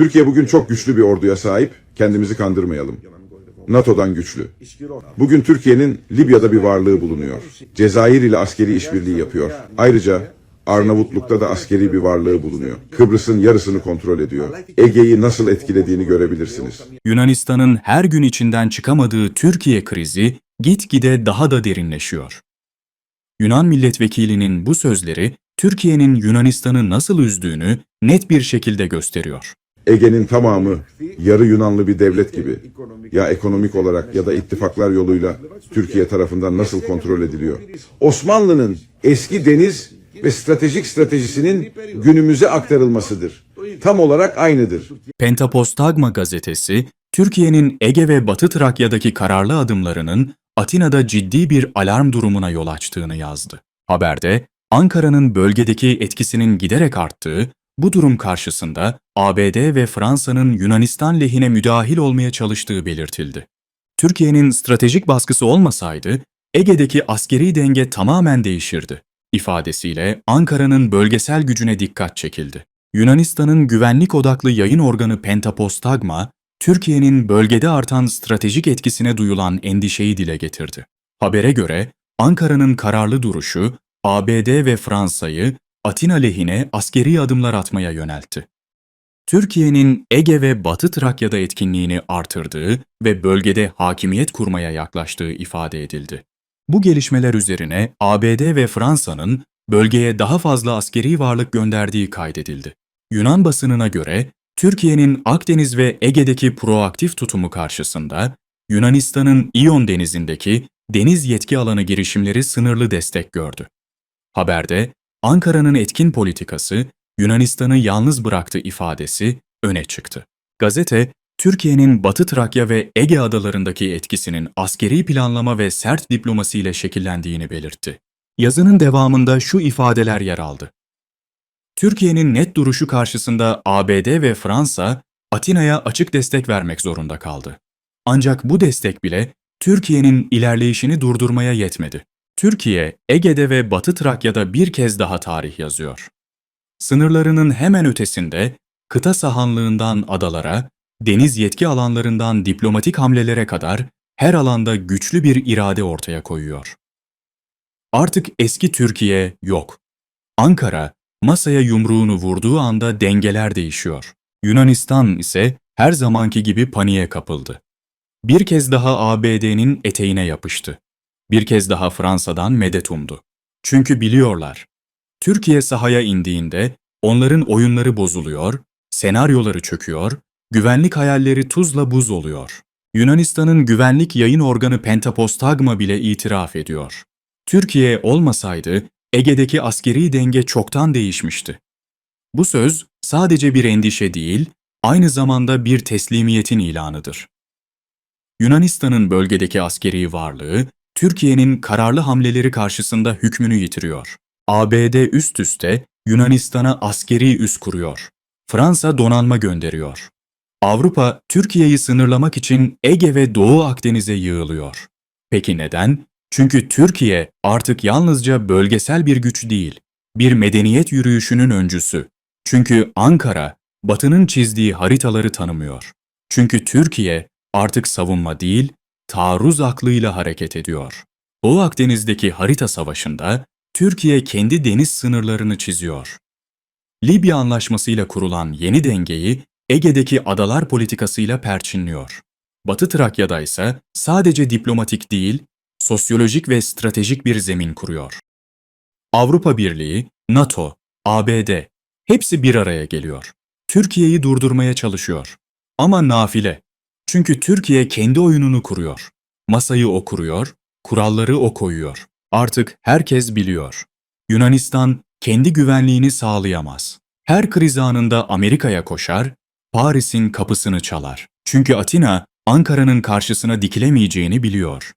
Türkiye bugün çok güçlü bir orduya sahip. Kendimizi kandırmayalım. NATO'dan güçlü. Bugün Türkiye'nin Libya'da bir varlığı bulunuyor. Cezayir ile askeri işbirliği yapıyor. Ayrıca Arnavutluk'ta da askeri bir varlığı bulunuyor. Kıbrıs'ın yarısını kontrol ediyor. Ege'yi nasıl etkilediğini görebilirsiniz. Yunanistan'ın her gün içinden çıkamadığı Türkiye krizi gitgide daha da derinleşiyor. Yunan milletvekilinin bu sözleri Türkiye'nin Yunanistan'ı nasıl üzdüğünü net bir şekilde gösteriyor. Ege'nin tamamı yarı Yunanlı bir devlet gibi ya ekonomik olarak ya da ittifaklar yoluyla Türkiye tarafından nasıl kontrol ediliyor? Osmanlı'nın eski deniz ve stratejik stratejisinin günümüze aktarılmasıdır. Tam olarak aynıdır. Pentapostagma gazetesi, Türkiye'nin Ege ve Batı Trakya'daki kararlı adımlarının Atina'da ciddi bir alarm durumuna yol açtığını yazdı. Haberde, Ankara'nın bölgedeki etkisinin giderek arttığı, bu durum karşısında ABD ve Fransa'nın Yunanistan lehine müdahil olmaya çalıştığı belirtildi. Türkiye'nin stratejik baskısı olmasaydı, Ege'deki askeri denge tamamen değişirdi ifadesiyle Ankara'nın bölgesel gücüne dikkat çekildi. Yunanistan'ın güvenlik odaklı yayın organı Pentapostagma, Türkiye'nin bölgede artan stratejik etkisine duyulan endişeyi dile getirdi. Habere göre Ankara'nın kararlı duruşu ABD ve Fransa'yı Atina lehine askeri adımlar atmaya yöneltti. Türkiye'nin Ege ve Batı Trakya'da etkinliğini artırdığı ve bölgede hakimiyet kurmaya yaklaştığı ifade edildi. Bu gelişmeler üzerine ABD ve Fransa'nın bölgeye daha fazla askeri varlık gönderdiği kaydedildi. Yunan basınına göre Türkiye'nin Akdeniz ve Ege'deki proaktif tutumu karşısında Yunanistan'ın İyon denizindeki deniz yetki alanı girişimleri sınırlı destek gördü. Haberde Ankara'nın etkin politikası Yunanistan'ı yalnız bıraktı ifadesi öne çıktı. Gazete, Türkiye'nin Batı Trakya ve Ege adalarındaki etkisinin askeri planlama ve sert diplomasi ile şekillendiğini belirtti. Yazının devamında şu ifadeler yer aldı. Türkiye'nin net duruşu karşısında ABD ve Fransa, Atina'ya açık destek vermek zorunda kaldı. Ancak bu destek bile Türkiye'nin ilerleyişini durdurmaya yetmedi. Türkiye, Ege'de ve Batı Trakya'da bir kez daha tarih yazıyor. Sınırlarının hemen ötesinde, kıta sahanlığından adalara, deniz yetki alanlarından diplomatik hamlelere kadar her alanda güçlü bir irade ortaya koyuyor. Artık eski Türkiye yok. Ankara, masaya yumruğunu vurduğu anda dengeler değişiyor. Yunanistan ise her zamanki gibi paniğe kapıldı. Bir kez daha ABD'nin eteğine yapıştı. Bir kez daha Fransa'dan medet umdu. Çünkü biliyorlar, Türkiye sahaya indiğinde onların oyunları bozuluyor, senaryoları çöküyor, güvenlik hayalleri tuzla buz oluyor. Yunanistan'ın güvenlik yayın organı Pentapostagma bile itiraf ediyor. Türkiye olmasaydı Ege'deki askeri denge çoktan değişmişti. Bu söz sadece bir endişe değil, aynı zamanda bir teslimiyetin ilanıdır. Yunanistan'ın bölgedeki askeri varlığı, Türkiye'nin kararlı hamleleri karşısında hükmünü yitiriyor. ABD üst üste Yunanistan'a askeri üs kuruyor. Fransa donanma gönderiyor. Avrupa, Türkiye'yi sınırlamak için Ege ve Doğu Akdeniz'e yığılıyor. Peki neden? Çünkü Türkiye artık yalnızca bölgesel bir güç değil, bir medeniyet yürüyüşünün öncüsü. Çünkü Ankara, Batı'nın çizdiği haritaları tanımıyor. Çünkü Türkiye artık savunma değil, taarruz aklıyla hareket ediyor. Doğu Akdeniz'deki harita savaşında Türkiye kendi deniz sınırlarını çiziyor. Libya Anlaşması'yla kurulan yeni dengeyi Ege'deki adalar politikasıyla perçinliyor. Batı Trakya'da ise sadece diplomatik değil, sosyolojik ve stratejik bir zemin kuruyor. Avrupa Birliği, NATO, ABD hepsi bir araya geliyor. Türkiye'yi durdurmaya çalışıyor. Ama nafile. Çünkü Türkiye kendi oyununu kuruyor. Masayı o kuruyor, kuralları o koyuyor. Artık herkes biliyor. Yunanistan kendi güvenliğini sağlayamaz. Her kriz anında Amerika'ya koşar, Paris'in kapısını çalar. Çünkü Atina, Ankara'nın karşısına dikilemeyeceğini biliyor.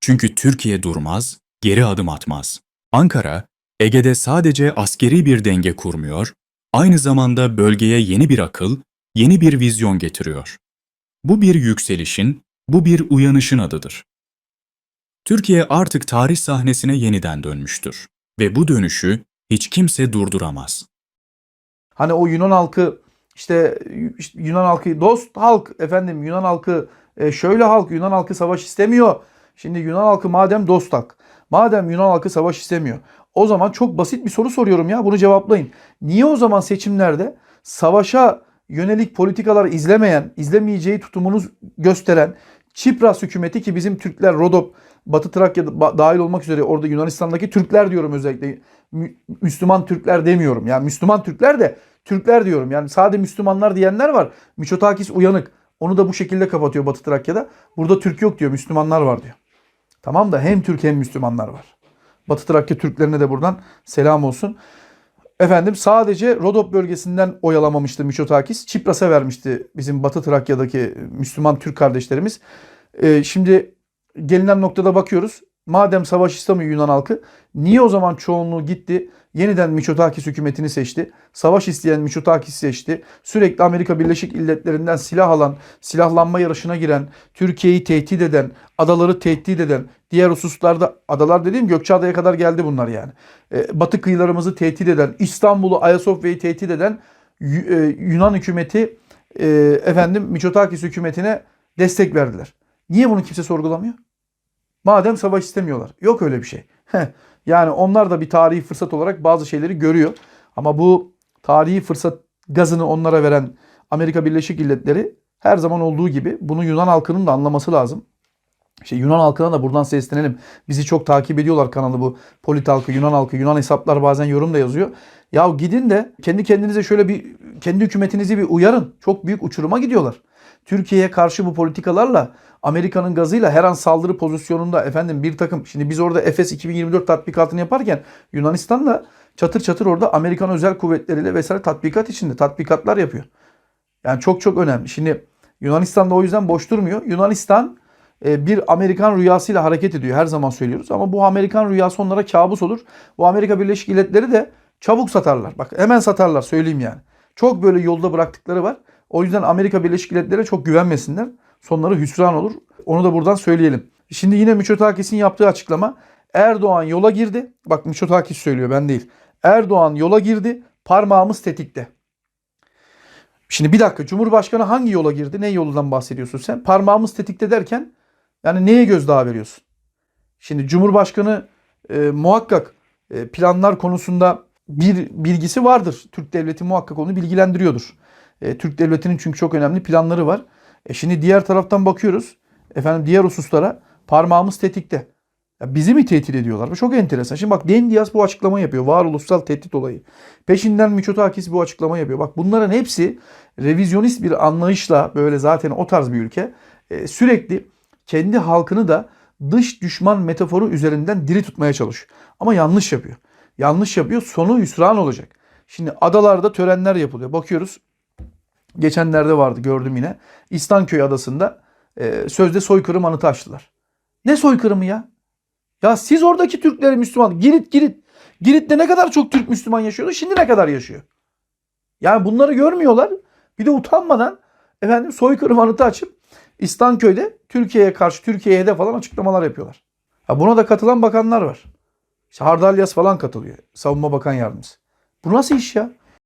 Çünkü Türkiye durmaz, geri adım atmaz. Ankara, Ege'de sadece askeri bir denge kurmuyor, aynı zamanda bölgeye yeni bir akıl, yeni bir vizyon getiriyor. Bu bir yükselişin, bu bir uyanışın adıdır. Türkiye artık tarih sahnesine yeniden dönmüştür ve bu dönüşü hiç kimse durduramaz. Hani o Yunan halkı işte, Yunan halkı dost halk efendim Yunan halkı e, şöyle halk Yunan halkı savaş istemiyor. Şimdi Yunan halkı madem dost halk, madem Yunan halkı savaş istemiyor. O zaman çok basit bir soru soruyorum ya bunu cevaplayın. Niye o zaman seçimlerde savaşa yönelik politikalar izlemeyen, izlemeyeceği tutumunu gösteren Çipras hükümeti ki bizim Türkler Rodop, Batı Trakya dahil olmak üzere orada Yunanistan'daki Türkler diyorum özellikle. Mü- Müslüman Türkler demiyorum. Yani Müslüman Türkler de Türkler diyorum. Yani sadece Müslümanlar diyenler var. Miçotakis uyanık. Onu da bu şekilde kapatıyor Batı Trakya'da. Burada Türk yok diyor. Müslümanlar var diyor. Tamam da hem Türk hem Müslümanlar var. Batı Trakya Türklerine de buradan selam olsun. Efendim sadece Rodop bölgesinden oyalamamıştı Miçotakis. Çipras'a vermişti bizim Batı Trakya'daki Müslüman Türk kardeşlerimiz. Ee, şimdi gelinen noktada bakıyoruz. Madem savaş istemiyor Yunan halkı niye o zaman çoğunluğu gitti yeniden Miçotakis hükümetini seçti. Savaş isteyen Miçotakis seçti. Sürekli Amerika Birleşik Devletleri'nden silah alan, silahlanma yarışına giren, Türkiye'yi tehdit eden, adaları tehdit eden, diğer hususlarda adalar dediğim Gökçeada'ya kadar geldi bunlar yani. Ee, batı kıyılarımızı tehdit eden, İstanbul'u, Ayasofya'yı tehdit eden e, Yunan hükümeti e, efendim Miçotakis hükümetine destek verdiler. Niye bunu kimse sorgulamıyor? Madem savaş istemiyorlar. Yok öyle bir şey. Yani onlar da bir tarihi fırsat olarak bazı şeyleri görüyor. Ama bu tarihi fırsat gazını onlara veren Amerika Birleşik Devletleri her zaman olduğu gibi bunu Yunan halkının da anlaması lazım. İşte Yunan halkına da buradan seslenelim. Bizi çok takip ediyorlar kanalı bu. Polit halkı, Yunan halkı, Yunan hesaplar bazen yorum da yazıyor. Ya gidin de kendi kendinize şöyle bir kendi hükümetinizi bir uyarın. Çok büyük uçuruma gidiyorlar. Türkiye'ye karşı bu politikalarla Amerika'nın gazıyla her an saldırı pozisyonunda efendim bir takım şimdi biz orada Efes 2024 tatbikatını yaparken Yunanistan da çatır çatır orada Amerikan özel kuvvetleriyle vesaire tatbikat içinde tatbikatlar yapıyor. Yani çok çok önemli. Şimdi Yunanistan da o yüzden boş durmuyor. Yunanistan e, bir Amerikan rüyasıyla hareket ediyor. Her zaman söylüyoruz. Ama bu Amerikan rüyası onlara kabus olur. Bu Amerika Birleşik Devletleri de çabuk satarlar. Bak hemen satarlar söyleyeyim yani. Çok böyle yolda bıraktıkları var. O yüzden Amerika Birleşik Devletleri'ne çok güvenmesinler. Sonları hüsran olur. Onu da buradan söyleyelim. Şimdi yine Miçotakis'in yaptığı açıklama. Erdoğan yola girdi. Bak Miçotakis söylüyor ben değil. Erdoğan yola girdi. Parmağımız tetikte. Şimdi bir dakika Cumhurbaşkanı hangi yola girdi? Ne yolundan bahsediyorsun sen? Parmağımız tetikte derken yani neye gözdağı veriyorsun? Şimdi Cumhurbaşkanı e, muhakkak e, planlar konusunda bir bilgisi vardır. Türk Devleti muhakkak onu bilgilendiriyordur. E, Türk Devleti'nin çünkü çok önemli planları var. E şimdi diğer taraftan bakıyoruz. Efendim diğer hususlara parmağımız tetikte. Ya bizi mi tehdit ediyorlar? Bu çok enteresan. Şimdi bak Den Diaz bu açıklama yapıyor. Varoluşsal tehdit olayı. Peşinden Miçotakis bu açıklama yapıyor. Bak bunların hepsi revizyonist bir anlayışla böyle zaten o tarz bir ülke e, sürekli kendi halkını da dış düşman metaforu üzerinden diri tutmaya çalışıyor. Ama yanlış yapıyor. Yanlış yapıyor. Sonu hüsran olacak. Şimdi adalarda törenler yapılıyor. Bakıyoruz. Geçenlerde vardı gördüm yine. İstanköy adasında e, sözde soykırım anıtı açtılar. Ne soykırımı ya? Ya siz oradaki Türkleri Müslüman. Girit Girit. Girit'te ne kadar çok Türk Müslüman yaşıyordu. Şimdi ne kadar yaşıyor? Yani bunları görmüyorlar. Bir de utanmadan efendim soykırım anıtı açıp İstanköy'de Türkiye'ye karşı Türkiye'ye hedef falan açıklamalar yapıyorlar. Ha buna da katılan bakanlar var. İşte Hardalyas falan katılıyor. Savunma Bakan Yardımcısı. Bu nasıl iş ya?